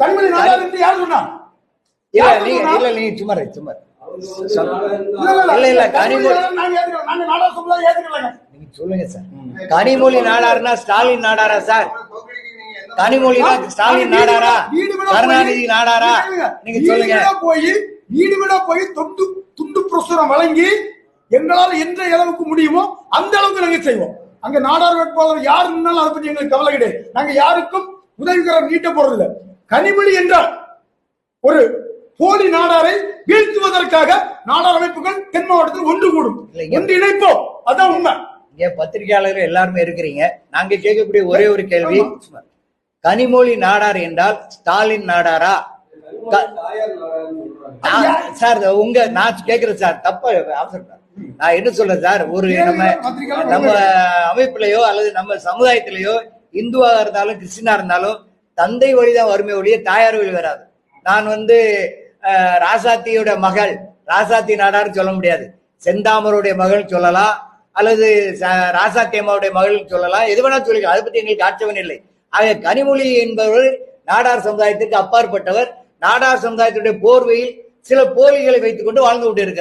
கனிமொழி நாடார் என்று யார் சொன்னா இல்ல நீங்க சும்மா சும்மா சொல்லுங்க சார். கனிமொழி நாடாருன்னா ஸ்டாலின் நாடாரா சார்? கனிமொழினா ஸ்டாலின் நாடாரா? கருணாநிதி நாடாரா? நீங்க சொல்லுங்க. வீடா போய் போய் தொண்டு துண்டு பிரசுரம் வழங்கி எங்களால் எந்த அளவுக்கு முடியுமோ அந்த அளவுக்கு நாங்க செய்வோம். அங்க நாடார் வேட்பாளர் யார் இருந்தாலும் அதை பத்தி எங்களுக்கு கவலை கிடையாது. நாங்க யாருக்கும் உதவிகரம் நீட்ட போறதில்லை. கனிமொழி என்றால் ஒரு போலி நாடாரை வீழ்த்துவதற்காக நாடார் அமைப்புகள் தென் மாவட்டத்தில் ஒன்று கூடும். ஒன்று இணைப்போம். அதான் உண்மை. இங்க பத்திரிகையாளர்கள் எல்லாருமே இருக்கிறீங்க. நாங்க கேட்கக்கூடிய ஒரே ஒரு கேள்வி. கனிமொழி நாடார் என்றால் ஸ்டாலின் நாடாரா? சார் உங்க நான் கேக்குறேன் சார் தப்ப அவசரம் நான் என்ன சொல்றேன் சார்? ஒரு நம்ம நம்ம அமைப்புலயோ அல்லது நம்ம சமுதாயத்திலேயோ இந்துவாக இருந்தாலும் கிறிஸ்டினா இருந்தாலும் தந்தை வழிதான் வறுமை ஒழிய தாயார் வழி வராது. நான் வந்து ராசாத்தியோட மகள் ராசாத்தி நாடார்னு சொல்ல முடியாது. செந்தாமருடைய மகள் சொல்லலாம் அல்லது ராசாத்தி அம்மாவுடைய மகள் சொல்லலாம். எது வேணா சொல்லிக்கலாம். அதை பத்தி எங்களுக்கு ஆட்சேபம் இல்லை. ஆக கனிமொழி என்பவர் நாடார் சமுதாயத்திற்கு அப்பாற்பட்டவர். நாடார் சமுதாயத்துடைய போர்வையில் சில போலிகளை வைத்துக் கொண்டு வாழ்ந்து கொண்டிருக்கிறார்.